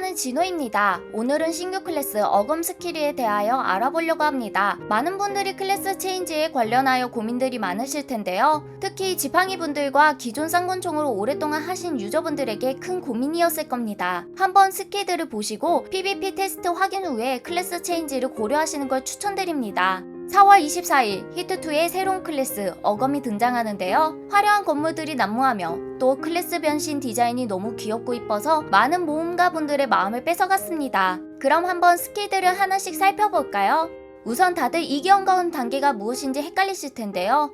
나는 진호입니다. 오늘은 신규 클래스 어검 스킬에 대하여 알아보려고 합니다. 많은 분들이 클래스 체인지에 관련하여 고민들이 많으실 텐데요. 특히 지팡이 분들과 기존 쌍권총으로 오랫동안 하신 유저분들에게 큰 고민이었을 겁니다. 한번 스킬들을 보시고 PVP 테스트 확인 후에 클래스 체인지를 고려하시는 걸 추천드립니다. 4월 24일 히트2의 새로운 클래스 어검이 등장하는데요. 화려한 건물들이 난무하며 또 클래스 변신 디자인이 너무 귀엽고 이뻐서 많은 모험가 분들의 마음을 뺏어갔습니다. 그럼 한번 스킬들을 하나씩 살펴볼까요? 우선 다들 이기언가운 단계가 무엇인지 헷갈리실 텐데요.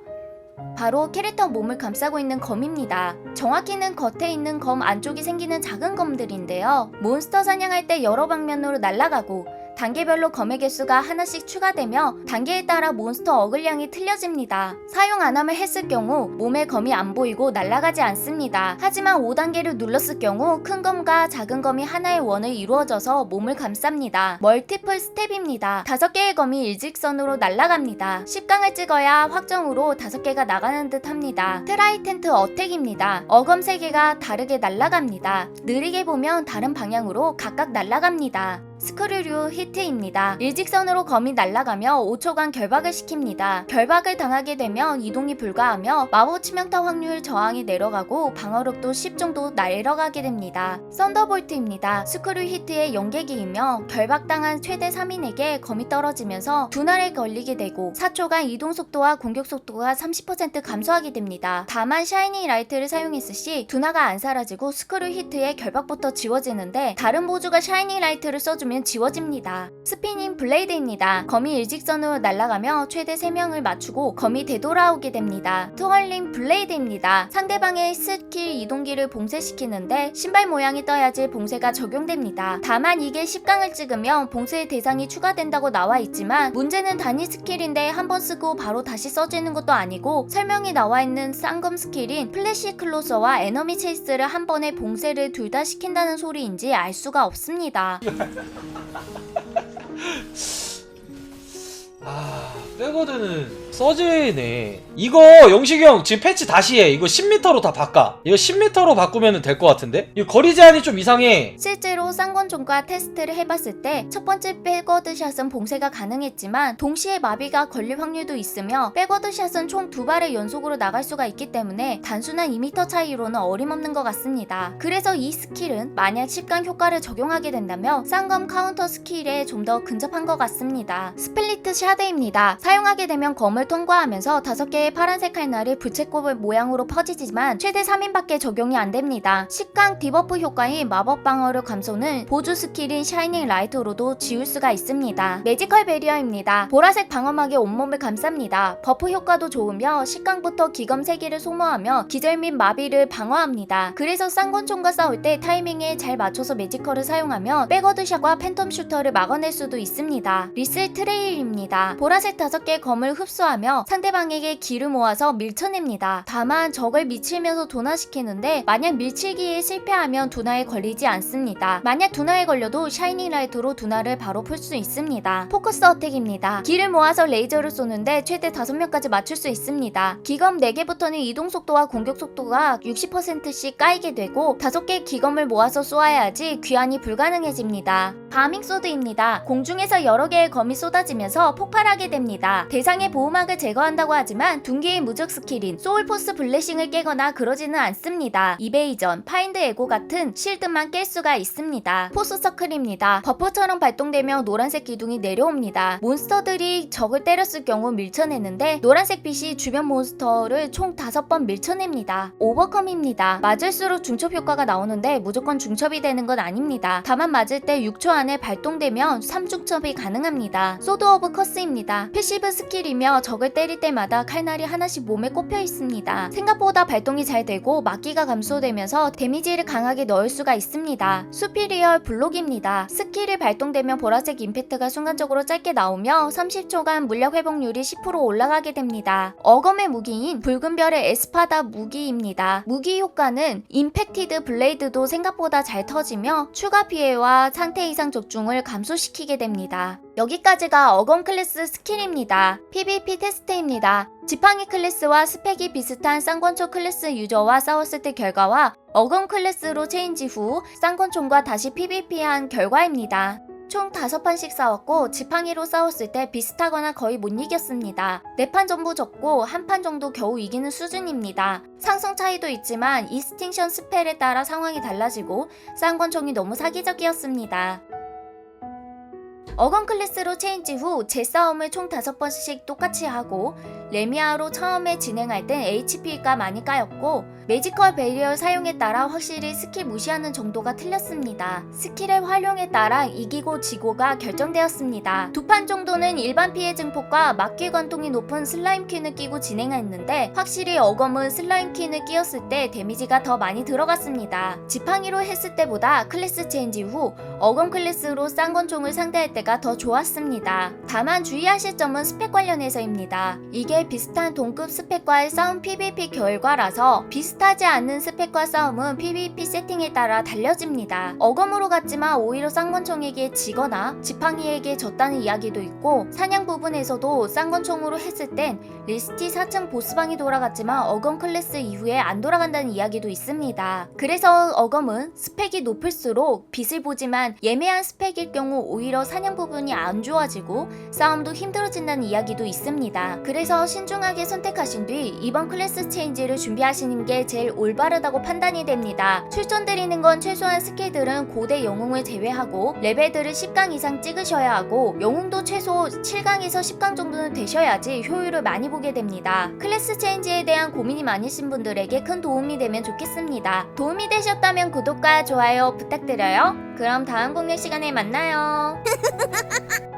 바로 캐릭터 몸을 감싸고 있는 검입니다. 정확히는 겉에 있는 검 안쪽이 생기는 작은 검들인데요. 몬스터 사냥할 때 여러 방면으로 날아가고 단계별로 검의 개수가 하나씩 추가되며 단계에 따라 몬스터 어글량이 틀려집니다. 사용 안 하면 했을 경우 몸에 검이 안 보이고 날아가지 않습니다. 하지만 5단계를 눌렀을 경우 큰 검과 작은 검이 하나의 원을 이루어져서 몸을 감쌉니다. 멀티플 스텝입니다. 5개의 검이 일직선으로 날아갑니다. 10강을 찍어야 확정으로 5개가 나가는 듯 합니다. 트라이텐트 어택입니다. 어검 3개가 다르게 날아갑니다. 느리게 보면 다른 방향으로 각각 날아갑니다. 스크류류 히트입니다. 일직선으로 검이 날아가며 5초간 결박을 시킵니다. 결박을 당하게 되면 이동이 불가하며 마법 치명타 확률 저항이 내려가고 방어력도 10 정도 내려가게 됩니다. 썬더볼트입니다. 스크류 히트의 연계기이며 결박당한 최대 3인에게 검이 떨어지면서 두날에 걸리게 되고 4초간 이동 속도와 공격 속도가 30% 감소하게 됩니다. 다만 샤이니 라이트를 사용했을 시 두나가 안 사라지고 스크류 히트의 결박부터 지워지는데 다른 보주가 샤이니 라이트를 써주 면 지워집니다. 스피닝 블레이드입니다. 검이 일직선으로 날아가며 최대 3명을 맞추고 검이 되돌아오게 됩니다. 트월링 블레이드입니다. 상대방의 스킬 이동기를 봉쇄시키는데 신발 모양이 떠야지 봉쇄가 적용됩니다. 다만 이게 10강을 찍으면 봉쇄의 대상이 추가된다고 나와 있지만 문제는 단위 스킬인데 한 번 쓰고 바로 다시 써지는 것도 아니고 설명이 나와 있는 쌍검 스킬인 플래시 클로저와 에너미 체이스를 한 번에 봉쇄를 둘 다 시킨다는 소리인지 알 수가 없습니다. 아 백워드는 서재네 이거 영식이 형 지금 패치 다시 해 이거 10m로 다 바꿔 이거 10m로 바꾸면 될 것 같은데 이거 거리 제한이 좀 이상해 실제로 쌍권종과 테스트를 해봤을 때 첫 번째 백워드샷은 봉쇄가 가능했지만 동시에 마비가 걸릴 확률도 있으며 백워드샷은 총 두 발의 연속으로 나갈 수가 있기 때문에 단순한 2m 차이로는 어림없는 것 같습니다. 그래서 이 스킬은 만약 10강 효과를 적용하게 된다면 쌍검 카운터 스킬에 좀 더 근접한 것 같습니다. 스플리트 샤드입니다. 사용하게 되면 검을 통과하면서 5개의 파란색 칼날이 부채꼴 모양으로 퍼지지만 최대 3인밖에 적용이 안 됩니다. 10강 디버프 효과인 마법 방어력 감소는 보조 스킬인 샤이닝 라이트로도 지울 수가 있습니다. 매지컬 베리어입니다. 보라색 방어막에 온몸을 감쌉니다. 버프 효과도 좋으며 10강부터 기검 3개를 소모하며 기절 및 마비를 방어합니다. 그래서 쌍권총과 싸울 때 타이밍에 잘 맞춰서 매지컬을 사용하면 백워드샷과 팬텀 슈터를 막아낼 수도 있습니다. 리슬 트레일입니다. 보라색 5개의 검을 흡수하며 상대방에게 기를 모아서 밀쳐냅니다. 다만 적을 미치면서 도나시키는데 만약 밀치기에 실패하면 두나에 걸리지 않습니다. 만약 두나에 걸려도 샤이니 라이트로 두나를 바로 풀 수 있습니다. 포커스 어택입니다. 기를 모아서 레이저를 쏘는데 최대 5명까지 맞출 수 있습니다. 기검 4개부터는 이동 속도와 공격 속도가 60%씩 까이게 되고 5개의 기검을 모아서 쏘아야지 귀환이 불가능해집니다. 바밍 소드입니다. 공중에서 여러 개의 검이 쏟아지면서 폭발하게 됩니다. 대상의 보호막을 제거한다고 하지만 둔기의 무적 스킬인 소울포스 블레싱을 깨거나 그러지는 않습니다. 이베이전, 파인드 에고 같은 실드만 깰 수가 있습니다. 포스 서클입니다. 버프처럼 발동되며 노란색 기둥이 내려옵니다. 몬스터들이 적을 때렸을 경우 밀쳐내는데 노란색 빛이 주변 몬스터를 총 5번 밀쳐냅니다. 오버컴입니다. 맞을수록 중첩 효과가 나오는데 무조건 중첩이 되는 건 아닙니다. 다만 맞을 때 6초 안에 발동되면 3중첩이 가능합니다. 소드 오브 커스입니다. 패시브 스킬이며 적을 때릴 때마다 칼날이 하나씩 몸에 꼽혀 있습니다. 생각보다 발동이 잘 되고 막기가 감소되면서 데미지를 강하게 넣을 수가 있습니다. 수피리얼 블록입니다. 스킬이 발동되면 보라색 임팩트가 순간적으로 짧게 나오며 30초간 물약 회복률이 10% 올라가게 됩니다. 어검의 무기인 붉은 별의 에스파다 무기입니다. 무기 효과는 임팩티드 블레이드도 생각보다 잘 터지며 추가 피해와 상태 이상 이상 적중을 감소시키게 됩니다. 여기까지가 어건 클래스 스킬입니다. PVP 테스트입니다. 지팡이 클래스와 스펙이 비슷한 쌍권총 클래스 유저와 싸웠을 때 결과와 어건 클래스로 체인지 후 쌍권총과 다시 PVP한 결과입니다. 총 5판씩 싸웠고 지팡이로 싸웠을 때 비슷하거나 거의 못 이겼습니다. 4판 전부 졌고 한 판 정도 겨우 이기는 수준입니다. 상성 차이도 있지만 이스팅션 스펠에 따라 상황이 달라지고 쌍권총이 너무 사기적이었습니다. 어건 클래스로 체인지 후 재싸움을 총 5번씩 똑같이 하고 레미아로 처음에 진행할 땐 HP가 많이 까였고 매지컬 베리어 사용에 따라 확실히 스킬 무시하는 정도가 틀렸습니다. 스킬의 활용에 따라 이기고 지고가 결정되었습니다. 두 판 정도는 일반 피해 증폭과 막기 관통이 높은 슬라임 퀸을 끼고 진행했는데 확실히 어검은 슬라임 퀸을 끼웠을 때 데미지가 더 많이 들어갔습니다. 지팡이로 했을 때보다 클래스 체인지 후 어검 클래스로 쌍권총을 상대할 때가 더 좋았습니다. 다만 주의하실 점은 스펙 관련해서입니다. 이게 비슷한 동급 스펙과의 싸움 PVP 결과라서 비슷 하지 않는 스펙과 싸움은 PVP 세팅에 따라 달려집니다. 어검으로 갔지만 오히려 쌍권총에게 지거나 지팡이에게 졌다는 이야기도 있고 사냥 부분에서도 쌍권총으로 했을 땐 리스티 4층 보스방이 돌아갔지만 어검 클래스 이후에 안 돌아간다는 이야기도 있습니다. 그래서 어검은 스펙이 높을수록 빛을 보지만 예매한 스펙일 경우 오히려 사냥 부분이 안 좋아지고 싸움도 힘들어진다는 이야기도 있습니다. 그래서 신중하게 선택하신 뒤 이번 클래스 체인지를 준비하시는 게 제일 올바르다고 판단이 됩니다. 출전드리는 건 최소한 스킬들은 고대 영웅을 제외하고 레벨들을 10강 이상 찍으셔야 하고 영웅도 최소 7강에서 10강 정도는 되셔야지 효율을 많이 보게 됩니다. 클래스 체인지에 대한 고민이 많으신 분들에게 큰 도움이 되면 좋겠습니다. 도움이 되셨다면 구독과 좋아요 부탁드려요. 그럼 다음 공략 시간에 만나요.